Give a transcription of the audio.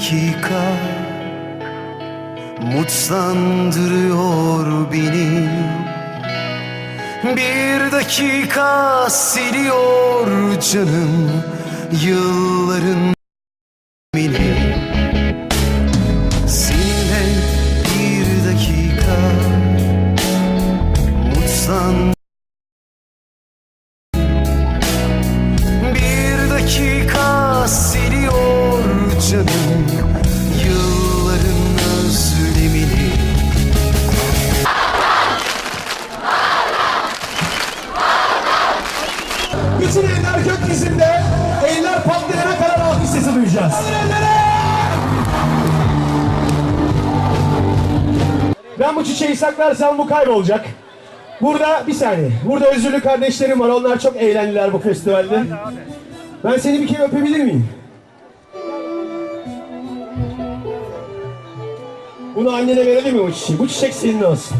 dakika Mutlandırıyor beni. Bir dakika siliyor canım Yılların beni Seninle bir dakika Mutlan Bir dakika Bütün eller gökyüzünde, eller patlayana kadar alkış sesi duyacağız. Ben bu çiçeği saklarsam bu kaybolacak. Burada bir saniye. Burada özürlü kardeşlerim var. Onlar çok eğlendiler bu festivalde. Ben seni bir kere öpebilir miyim? Bunu annene verelim mi bu çiçeği? Bu çiçek senin olsun.